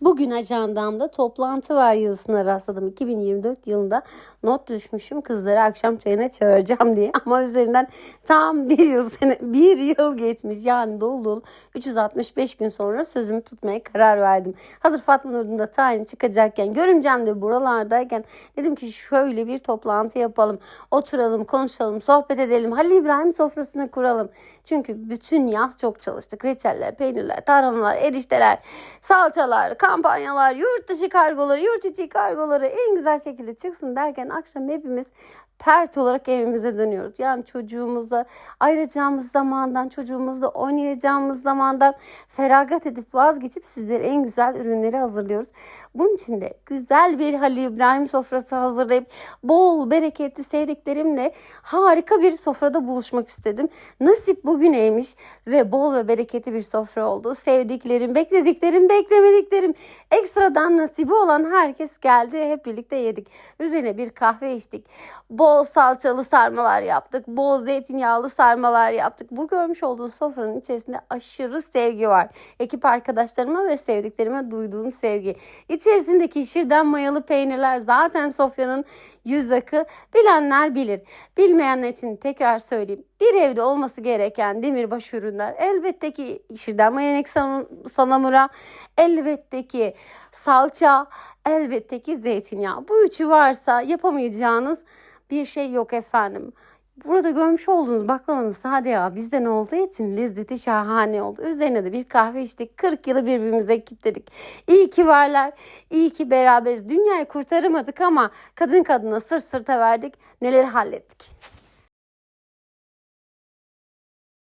Bugün ajandamda toplantı var yazısına rastladım. 2024 yılında not düşmüşüm kızları akşam çayına çağıracağım diye. Ama üzerinden tam bir yıl sene, bir yıl geçmiş. Yani dolu dolu 365 gün sonra sözümü tutmaya karar verdim. Hazır Fatma Nur'un da tayini çıkacakken görümcem de buralardayken dedim ki şöyle bir toplantı yapalım. Oturalım, konuşalım, sohbet edelim. Halil İbrahim sofrasını kuralım. Çünkü bütün yaz çok çalıştık. Reçeller, peynirler, tarhanalar, erişteler, salçalar, kampanyalar, yurt dışı kargoları, yurt içi kargoları en güzel şekilde çıksın derken akşam hepimiz pert olarak evimize dönüyoruz. Yani çocuğumuza ayıracağımız zamandan, çocuğumuzla oynayacağımız zamandan feragat edip vazgeçip sizlere en güzel ürünleri hazırlıyoruz. Bunun için de güzel bir Halil İbrahim sofrası hazırlayıp bol bereketli sevdiklerimle harika bir sofrada buluşmak istedim. Nasip bugüneymiş ve bol ve bereketli bir sofra oldu. Sevdiklerim, beklediklerim, beklemediklerim, ekstradan nasibi olan herkes geldi. Hep birlikte yedik. Üzerine bir kahve içtik. Bol salçalı sarmalar yaptık. Bol zeytinyağlı sarmalar yaptık. Bu görmüş olduğunuz sofranın içerisinde aşırı sevgi var. Ekip arkadaşlarıma ve sevdiklerime duyduğum sevgi. İçerisindeki şirden mayalı peynirler zaten sofyanın yüz akı. Bilenler bilir. Bilmeyenler için tekrar söyleyeyim. Bir evde olması gereken demirbaş ürünler elbette ki şirden mayanek salamura, elbette ki salça, elbette ki zeytinyağı. Bu üçü varsa yapamayacağınız bir şey yok efendim. Burada görmüş olduğunuz baklavanın sade yağı bizden olduğu için lezzeti şahane oldu. Üzerine de bir kahve içtik. 40 yılı birbirimize kilitledik. İyi ki varlar. iyi ki beraberiz. Dünyayı kurtaramadık ama kadın kadına sırt sırta verdik. Neleri hallettik.